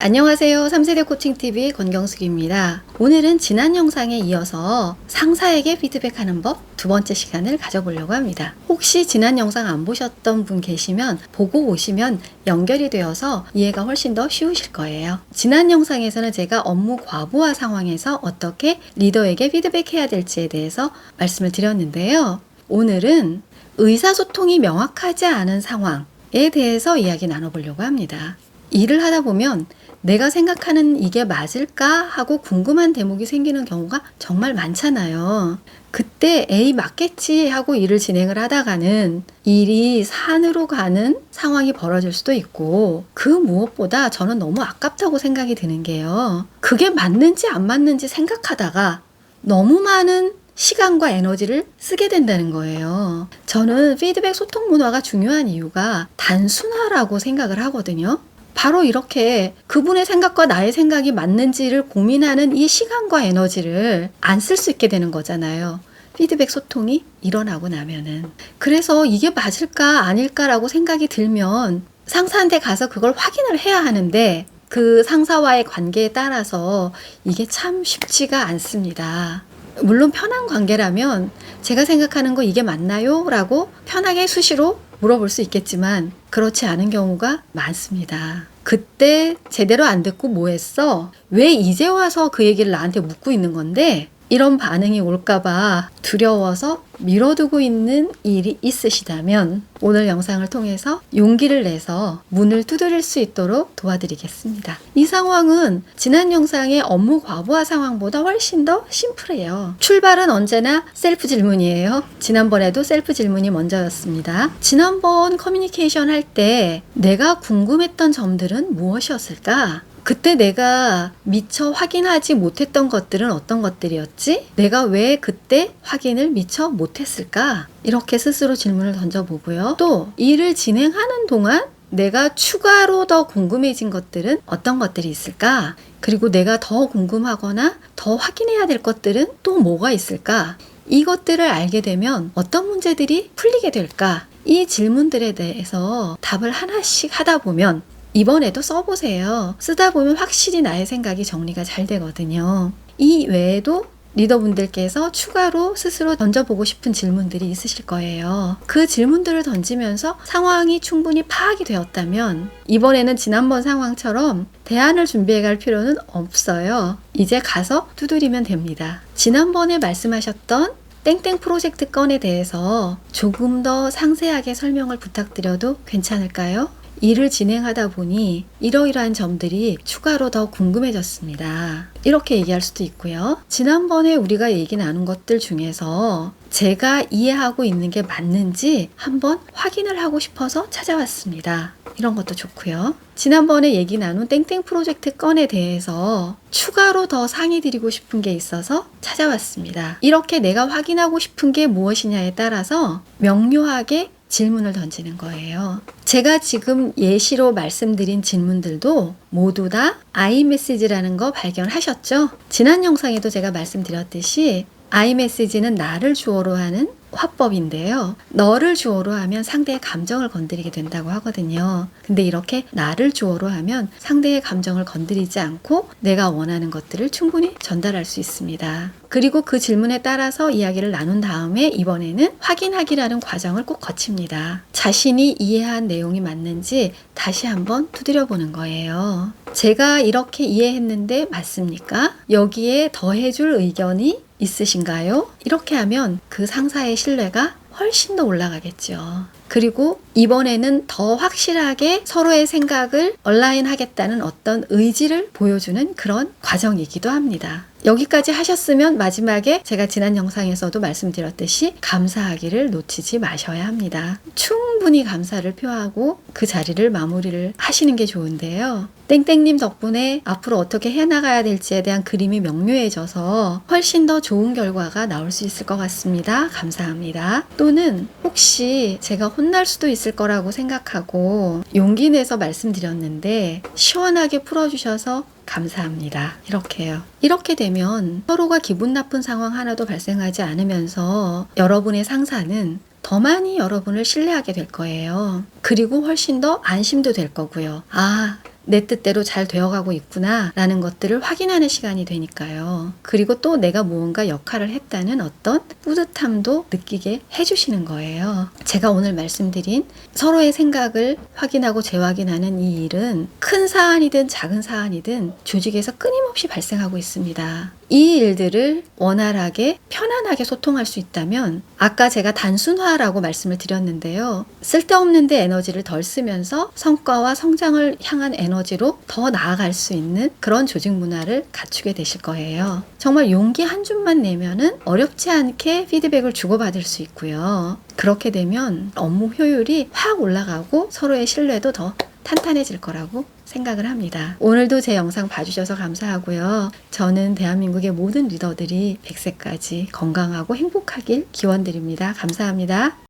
안녕하세요. 3세대 코칭TV 권경숙입니다. 오늘은 지난 영상에 이어서 상사에게 피드백하는 법 두 번째 시간을 가져보려고 합니다. 혹시 지난 영상 안 보셨던 분 계시면 보고 오시면 연결이 되어서 이해가 훨씬 더 쉬우실 거예요. 지난 영상에서는 제가 업무 과부하 상황에서 어떻게 리더에게 피드백해야 될지에 대해서 말씀을 드렸는데요. 오늘은 의사소통이 명확하지 않은 상황에 대해서 이야기 나눠보려고 합니다. 일을 하다 보면 내가 생각하는 이게 맞을까 하고 궁금한 대목이 생기는 경우가 정말 많잖아요. 그때 에이 맞겠지 하고 일을 진행을 하다가는 일이 산으로 가는 상황이 벌어질 수도 있고 그 무엇보다 저는 너무 아깝다고 생각이 드는 게요. 그게 맞는지 안 맞는지 생각하다가 너무 많은 시간과 에너지를 쓰게 된다는 거예요. 저는 피드백 소통 문화가 중요한 이유가 단순화라고 생각을 하거든요. 바로 이렇게 그분의 생각과 나의 생각이 맞는지를 고민하는 이 시간과 에너지를 안 쓸 수 있게 되는 거잖아요. 피드백 소통이 일어나고 나면은. 그래서 이게 맞을까 아닐까라고 생각이 들면 상사한테 가서 그걸 확인을 해야 하는데 그 상사와의 관계에 따라서 이게 참 쉽지가 않습니다. 물론 편한 관계라면 제가 생각하는 거 이게 맞나요? 라고 편하게 수시로 물어볼 수 있겠지만 그렇지 않은 경우가 많습니다. 그때 제대로 안 듣고 뭐 했어? 왜 이제 와서 그 얘기를 나한테 묻고 있는 건데 이런 반응이 올까봐 두려워서 미뤄두고 있는 일이 있으시다면 오늘 영상을 통해서 용기를 내서 문을 두드릴 수 있도록 도와드리겠습니다. 이 상황은 지난 영상의 업무 과부하 상황보다 훨씬 더 심플해요. 출발은 언제나 셀프 질문이에요. 지난번에도 셀프 질문이 먼저였습니다. 지난번 커뮤니케이션 할 때 내가 궁금했던 점들은 무엇이었을까? 그때 내가 미처 확인하지 못했던 것들은 어떤 것들이었지? 내가 왜 그때 확인을 미처 못했을까? 이렇게 스스로 질문을 던져보고요. 또 일을 진행하는 동안 내가 추가로 더 궁금해진 것들은 어떤 것들이 있을까? 그리고 내가 더 궁금하거나 더 확인해야 될 것들은 또 뭐가 있을까? 이것들을 알게 되면 어떤 문제들이 풀리게 될까? 이 질문들에 대해서 답을 하나씩 하다 보면 이번에도 써보세요. 쓰다 보면 확실히 나의 생각이 정리가 잘 되거든요. 이 외에도 리더분들께서 추가로 스스로 던져보고 싶은 질문들이 있으실 거예요. 그 질문들을 던지면서 상황이 충분히 파악이 되었다면 이번에는 지난번 상황처럼 대안을 준비해 갈 필요는 없어요. 이제 가서 두드리면 됩니다. 지난번에 말씀하셨던 땡땡 프로젝트 건에 대해서 조금 더 상세하게 설명을 부탁드려도 괜찮을까요? 일을 진행하다 보니 이러이러한 점들이 추가로 더 궁금해졌습니다. 이렇게 얘기할 수도 있고요. 지난번에 우리가 얘기 나눈 것들 중에서 제가 이해하고 있는 게 맞는지 한번 확인을 하고 싶어서 찾아왔습니다. 이런 것도 좋고요. 지난번에 얘기 나눈 땡땡 프로젝트 건에 대해서 추가로 더 상의 드리고 싶은 게 있어서 찾아왔습니다. 이렇게 내가 확인하고 싶은 게 무엇이냐에 따라서 명료하게 질문을 던지는 거예요. 제가 지금 예시로 말씀드린 질문들도 모두 다 아이메시지라는 거 발견하셨죠? 지난 영상에도 제가 말씀드렸듯이 아이메시지는 나를 주어로 하는 화법인데요. 너를 주어로 하면 상대의 감정을 건드리게 된다고 하거든요. 근데 이렇게 나를 주어로 하면 상대의 감정을 건드리지 않고 내가 원하는 것들을 충분히 전달할 수 있습니다. 그리고 그 질문에 따라서 이야기를 나눈 다음에 이번에는 확인하기라는 과정을 꼭 거칩니다. 자신이 이해한 내용이 맞는지 다시 한번 두드려 보는 거예요. 제가 이렇게 이해했는데 맞습니까? 여기에 더해줄 의견이 있으신가요? 이렇게 하면 그 상사의 신뢰가 훨씬 더 올라가겠죠. 그리고 이번에는 더 확실하게 서로의 생각을 얼라인 하겠다는 어떤 의지를 보여주는 그런 과정이기도 합니다. 여기까지 하셨으면 마지막에 제가 지난 영상에서도 말씀드렸듯이 감사하기를 놓치지 마셔야 합니다. 충분히 감사를 표하고 그 자리를 마무리를 하시는 게 좋은데요. 땡땡님 덕분에 앞으로 어떻게 해나가야 될지에 대한 그림이 명료해져서 훨씬 더 좋은 결과가 나올 수 있을 것 같습니다. 감사합니다. 또는 혹시 제가 혼날 수도 있을 거라고 생각하고 용기 내서 말씀드렸는데 시원하게 풀어주셔서 감사합니다. 이렇게요. 이렇게 되면 서로가 기분 나쁜 상황 하나도 발생하지 않으면서 여러분의 상사는 더 많이 여러분을 신뢰하게 될 거예요. 그리고 훨씬 더 안심도 될 거고요. 아, 내 뜻대로 잘 되어가고 있구나 라는 것들을 확인하는 시간이 되니까요. 그리고 또 내가 무언가 역할을 했다는 어떤 뿌듯함도 느끼게 해주시는 거예요. 제가 오늘 말씀드린 서로의 생각을 확인하고 재확인하는 이 일은 큰 사안이든 작은 사안이든 조직에서 끊임없이 발생하고 있습니다. 이 일들을 원활하게 편안하게 소통할 수 있다면 아까 제가 단순화라고 말씀을 드렸는데요. 쓸데없는데 에너지를 덜 쓰면서 성과와 성장을 향한 에너지로 더 나아갈 수 있는 그런 조직 문화를 갖추게 되실 거예요. 정말 용기 한 줌만 내면은 어렵지 않게 피드백을 주고받을 수 있고요. 그렇게 되면 업무 효율이 확 올라가고 서로의 신뢰도 더 탄탄해질 거라고 생각을 합니다. 오늘도 제 영상 봐주셔서 감사하고요. 저는 대한민국의 모든 리더들이 100세까지 건강하고 행복하길 기원드립니다. 감사합니다.